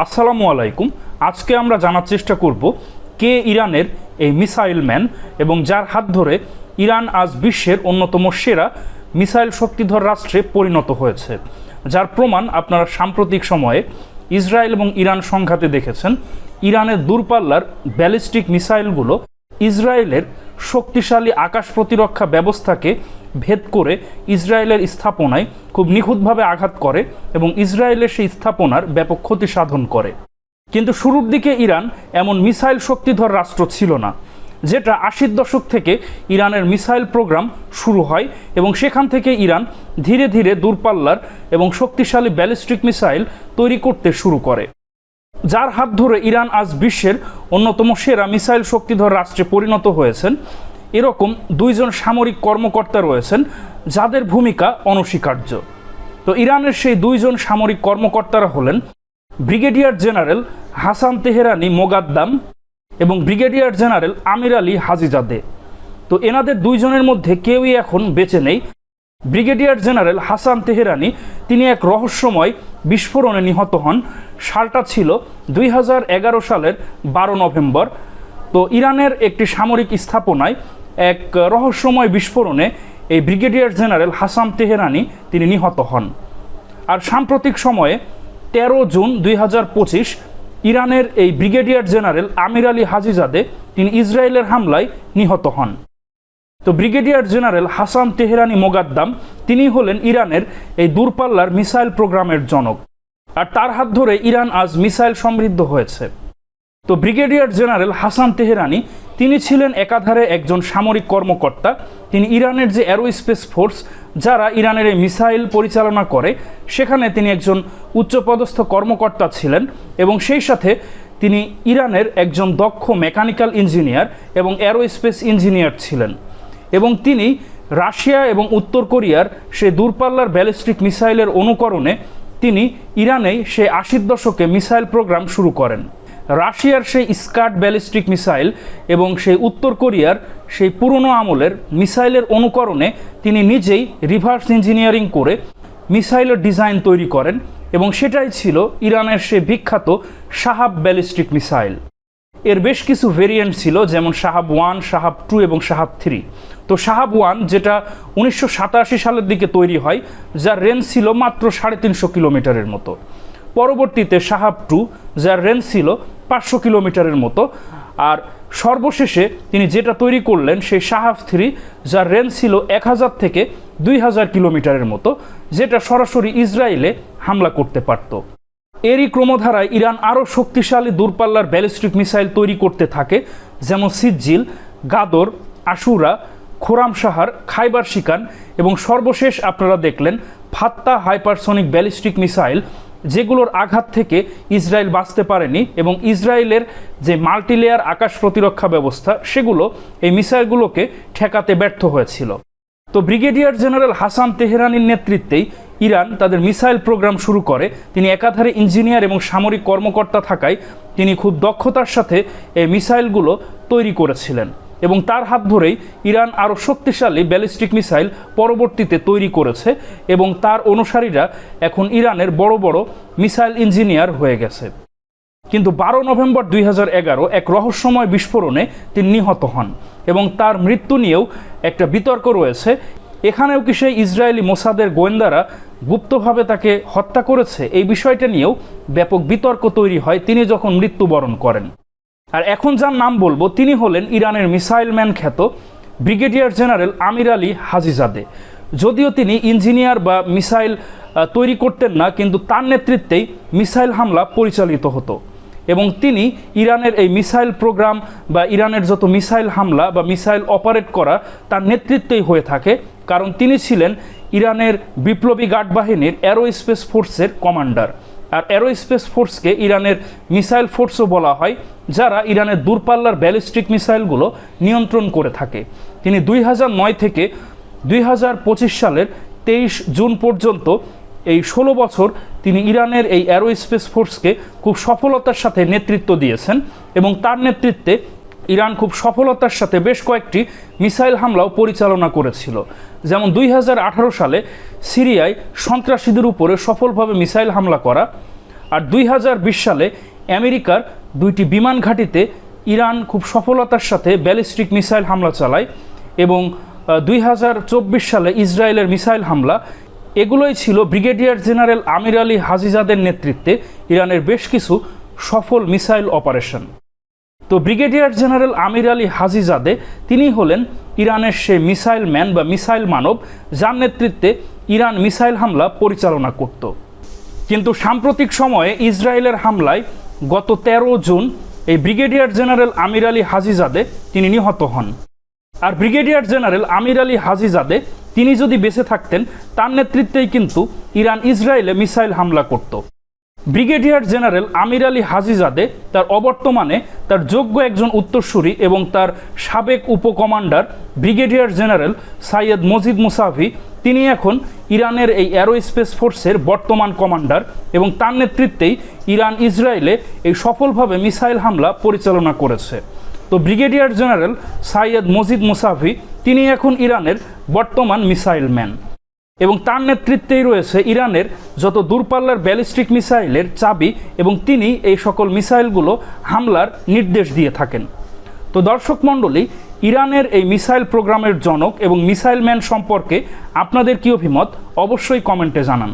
আসসালামু আলাইকুম। আজকে আমরা জানার চেষ্টা করব কে ইরানের এই মিসাইল ম্যান এবং যার হাত ধরে ইরান আজ বিশ্বের অন্যতম সেরা মিসাইল শক্তিধর রাষ্ট্রে পরিণত হয়েছে, যার প্রমাণ আপনারা সাম্প্রতিক সময়ে ইসরায়েল এবং ইরান সংঘাতে দেখেছেন। ইরানের দূরপাল্লার ব্যালিস্টিক মিসাইলগুলো ইসরায়েলের শক্তিশালী আকাশ প্রতিরক্ষা ব্যবস্থাকে ভেদ করে ইসরায়েলের স্থাপনায় খুব নিখুঁতভাবে আঘাত করে এবং ইসরায়েলের সেই স্থাপনার ব্যাপক ক্ষতি সাধন করে। কিন্তু শুরুর দিকে ইরান এমন মিসাইল শক্তিধর রাষ্ট্র ছিল না, যেটা আশির দশক থেকে ইরানের মিসাইল প্রোগ্রাম শুরু হয় এবং সেখান থেকে ইরান ধীরে ধীরে দূরপাল্লার এবং শক্তিশালী ব্যালিস্টিক মিসাইল তৈরি করতে শুরু করে। যার হাত ধরে ইরান আজ বিশ্বের অন্যতম সেরা মিসাইল শক্তিধর রাষ্ট্রে পরিণত হয়েছেন এরকম দুইজন সামরিক কর্মকর্তা রয়েছেন, যাদের ভূমিকা অনস্বীকার্য। তো ইরানের সেই দুইজন সামরিক কর্মকর্তারা হলেন brigadier general Hasan Tehrani Moghaddam এবং brigadier general Amir Ali Hajizadeh. তো এনাদের দুইজনের মধ্যে কেউই এখন বেঁচে নেই। ব্রিগেডিয়ার জেনারেল হাসান তেহরানি, তিনি এক রহস্যময় বিস্ফোরণে নিহত হন। সালটা ছিল দুই হাজার এগারো সালের বারো নভেম্বর। তো ইরানের একটি সামরিক স্থাপনায় এক রহস্যময় বিস্ফোরণে এই ব্রিগেডিয়ার জেনারেল হাসান তেহরানি তিনি নিহত হন। আর সাম্প্রতিক সময়ে তেরো জুন দুই হাজার পঁচিশ ইরানের এই brigadier general Amir Ali Hajizadeh তিনি ইসরায়েলের হামলায় নিহত হন। তো brigadier general Hasan Tehrani Moghaddam, তিনি হলেন ইরানের এই দূরপাল্লার মিসাইল প্রোগ্রামের জনক। আর তার হাত ধরে ইরান আজ মিসাইল সমৃদ্ধ হয়েছে। তো ব্রিগেডিয়ার জেনারেল হাসান তেহরানি, তিনি ছিলেন একাধারে একজন সামরিক কর্মকর্তা। তিনি ইরানের যে অ্যারোস্পেস ফোর্স, যারা ইরানের এই মিসাইল পরিচালনা করে, সেখানে তিনি একজন উচ্চপদস্থ কর্মকর্তা ছিলেন এবং সেই সাথে তিনি ইরানের একজন দক্ষ মেকানিক্যাল ইঞ্জিনিয়ার এবং অ্যারোস্পেস ইঞ্জিনিয়ার ছিলেন। এবং তিনি রাশিয়া এবং উত্তর কোরিয়ার সে দূরপাল্লার ব্যালিস্টিক মিসাইলের অনুকরণে তিনি ইরানেই সে আশির দশকে মিসাইল প্রোগ্রাম শুরু করেন। রাশিয়ার সেই স্কাট ব্যালিস্টিক মিসাইল এবং সেই উত্তর কোরিয়ার সেই পুরনো আমলের মিসাইলের অনুকরণে তিনি নিজেই রিভার্স ইঞ্জিনিয়ারিং করে মিসাইলের ডিজাইন তৈরি করেন এবং সেটাই ছিল ইরানের সে বিখ্যাত সাহাব ব্যালিস্টিক মিসাইল। এর বেশ কিছু ভেরিয়েন্ট ছিল, যেমন সাহাব ওয়ান সাহাব টু এবং সাহাব থ্রি। তো সাহাব ওয়ান, যেটা উনিশশো সাতাশি সালের দিকে তৈরি হয়, যার রেঞ্জ ছিল মাত্র সাড়ে তিনশো কিলোমিটারের মতো। পরবর্তীতে সাহাব টু, যার রেঞ্জ ছিল পাঁচশো কিলোমিটারের মতো, আর সর্বশেষে তিনি যেটা তৈরি করলেন সেই সাহাব থ্রি, যার রেঞ্জ ছিল এক হাজার থেকে দুই হাজার কিলোমিটারের মতো, যেটা সরাসরি ইসরায়েলে হামলা করতে পারত। এরই ক্রমধারায় ইরান আরও শক্তিশালী দূরপাল্লার ব্যালিস্টিক মিসাইল তৈরি করতে থাকে, যেমন সিজ্জিল, গাদর, আশুরা খোরাম সাহার খাইবার শিকান এবং সর্বশেষ আপনারা দেখলেন ফাত্তা হাইপারসনিক ব্যালিস্টিক মিসাইল যেগুলোর আঘাত থেকে ইসরায়েল বাঁচতে পারেনি এবং ইসরায়েলের যে মাল্টিলেয়ার আকাশ প্রতিরক্ষা ব্যবস্থা, সেগুলো এই মিসাইলগুলোকে ঠেকাতে ব্যর্থ হয়েছিল। তো ব্রিগেডিয়ার জেনারেল হাসান তেহরানির নেতৃত্বেই ইরান তাদের মিসাইল প্রোগ্রাম শুরু করে। তিনি একাধারে ইঞ্জিনিয়ার এবং সামরিক কর্মকর্তা থাকায় তিনি খুব দক্ষতার সাথে এই মিসাইলগুলো তৈরি করেছিলেন। এবং তার হাত ধরেই ইরান আরও শক্তিশালী ব্যালিস্টিক মিসাইল পরবর্তীতে তৈরি করেছে এবং তার অনুসারীরা এখন ইরানের বড় বড় মিসাইল ইঞ্জিনিয়ার হয়ে গেছে। কিন্তু বারো নভেম্বর দুই এক রহস্যময় বিস্ফোরণে তিনি নিহত হন এবং তার মৃত্যু নিয়েও একটা বিতর্ক রয়েছে। এখানেও কি সেই ইসরায়েলি মোসাদের গোয়েন্দারা গুপ্তভাবে তাকে হত্যা করেছে? এই বিষয়টা নিয়েও ব্যাপক বিতর্ক তৈরি হয়। তিনি যখন মৃত্যুবরণ করেন। আর এখন যার নাম বলব, তিনি হলেন ইরানের মিসাইল ম্যান খ্যাত brigadier general Amir Ali Hajizadeh. যদিও তিনি ইঞ্জিনিয়ার বা মিসাইল তৈরি করতেন না, কিন্তু তার নেতৃত্বেই মিসাইল হামলা পরিচালিত হতো। এবং তিনি ইরানের এই মিসাইল প্রোগ্রাম বা ইরানের যত মিসাইল হামলা বা মিসাইল অপারেট করা, তার নেতৃত্বেই হয়ে থাকে। কারণ তিনি ছিলেন ইরানের বিপ্লবী গার্ড বাহিনীর অ্যারো স্পেস ফোর্সের কমান্ডার। আর অ্যারোস্পেস ফোর্সকে ইরানের মিসাইল ফোর্সও বলা হয়, যারা ইরানের দূরপাল্লার ব্যালিস্টিক মিসাইলগুলো নিয়ন্ত্রণ করে থাকে। তিনি দুই থেকে দুই হাজার পঁচিশ সালের তেইশ জুন পর্যন্ত এই ষোলো বছর তিনি ইরানের এই অ্যারো স্পেস ফোর্সকে খুব সফলতার সাথে নেতৃত্ব দিয়েছেন এবং তার নেতৃত্বে ইরান খুব সফলতার সাথে বেশ কয়েকটি মিসাইল হামলাও পরিচালনা করেছিল। যেমন দুই হাজার আঠারো সালে সিরিয়ায় সন্ত্রাসীদের উপরে সফলভাবে মিসাইল হামলা করা আর দুই হাজার বিশ সালে আমেরিকার দুইটি বিমান ঘাঁটিতে ইরান খুব সফলতার সাথে ব্যালিস্টিক মিসাইল হামলা চালায় এবং দুই হাজার চব্বিশ সালে ইসরায়েলের মিসাইল হামলা। এগুলোই ছিল ব্রিগেডিয়ার জেনারেল আমির আলী হাজিজাদের নেতৃত্বে ইরানের বেশ কিছু সফল মিসাইল অপারেশন। তো brigadier general Amir Ali Hajizadeh তিনি হলেন ইরানের সেই মিসাইল ম্যান বা মিসাইল মানব, যার নেতৃত্বে ইরান মিসাইল হামলা পরিচালনা করত। কিন্তু সাম্প্রতিক সময়ে ইসরায়েলের হামলায় গত ১৩ জুন এই brigadier general Amir Ali Hajizadeh তিনি নিহত হন। আর brigadier general Amir Ali Hajizadeh তিনি যদি বেঁচে থাকতেন, তার নেতৃত্বেই কিন্তু ইরান ইসরায়েলে মিসাইল হামলা করত। Brigadier general Amir Ali Hajizadeh তার অবর্তমানে তার যোগ্য একজন উত্তরসূরি এবং তার সাবেক উপকমান্ডার brigadier general Seyed Majid Mousavi, তিনি এখন ইরানের এই অ্যারোস্পেস ফোর্সের বর্তমান কমান্ডার এবং তার নেতৃত্বেই ইরান ইসরায়েলে এই সফলভাবে মিসাইল হামলা পরিচালনা করেছে। তো brigadier general Seyed Majid Mousavi, তিনি এখন ইরানের বর্তমান মিসাইল ম্যান এবং তার নেতৃত্বেই রয়েছে ইরানের যত দূরপাল্লার ব্যালিস্টিক মিসাইলের চাবি এবং তিনি এই সকল মিসাইলগুলো হামলার নির্দেশ দিয়ে থাকেন। তো দর্শক মণ্ডলী, ইরানের এই মিসাইল প্রোগ্রামের জনক এবং মিসাইল ম্যান সম্পর্কে আপনাদের কী অভিমত? অবশ্যই কমেন্টে জানান।